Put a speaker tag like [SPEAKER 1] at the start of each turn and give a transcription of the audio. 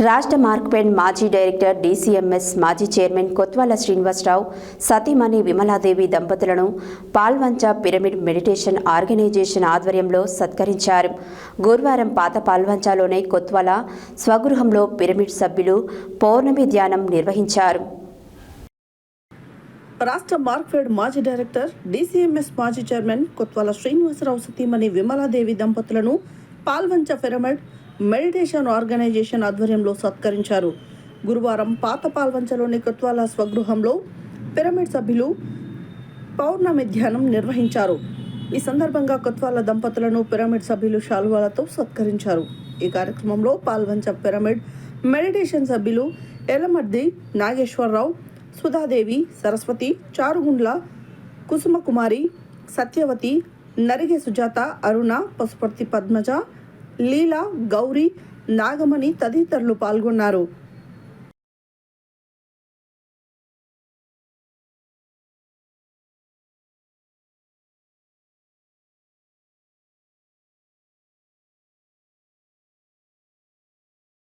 [SPEAKER 1] రాష్ట్ర మార్క్పెడ్ మాజీ director DCMS మాజీ చైర్మన్ కొత్వాల శ్రీనివాసరావు సతీమణి విమలాదేవి దంపతులను పాల్వంచ పిరమిడ్ మెడిటేషన్ ఆర్గనైజేషన్ ఆధ్వర్యంలో సత్కరించారు. గురువారం పాత పాల్వంచలోని కొత్వాల స్వగృహంలో పిరమిడ్ సభ్యులు పౌర్ణమి ధ్యానం నిర్వహించారు.
[SPEAKER 2] రాష్ట్ర మార్క్ఫెడ్ మాజీ డైరెక్టర్ డీసీఎంఎస్ మాజీ చైర్మన్ కొత్వాల శ్రీనివాసరావు సతీమణి విమలాదేవి దంపతులను పాల్వంచ పిరమిడ్ మెడిటేషన్ ఆర్గనైజేషన్ ఆధ్వర్యంలో సత్కరించారు. గురువారం పాత పాల్వంచలోని కొత్వాల స్వగృహంలో పిరమిడ్ సభ్యులు పౌర్ణమి ధ్యానం నిర్వహించారు. ఈ సందర్భంగా కొత్వాల దంపతులను పిరమిడ్ సభ్యులు శాలువాలతో సత్కరించారు. ఈ కార్యక్రమంలో పాల్వంచ పిరమిడ్ మెడిటేషన్ సభ్యులు ఎలమర్ది నాగేశ్వరరావు సుధాదేవి సరస్వతి చారుగుండ్ల కుసుమకుమారి సత్యవతి నరిగే సుజాత అరుణ పశుపర్తి పద్మజ లీలా గౌరీ నాగమణి తదితరులు పాల్గొన్నారు.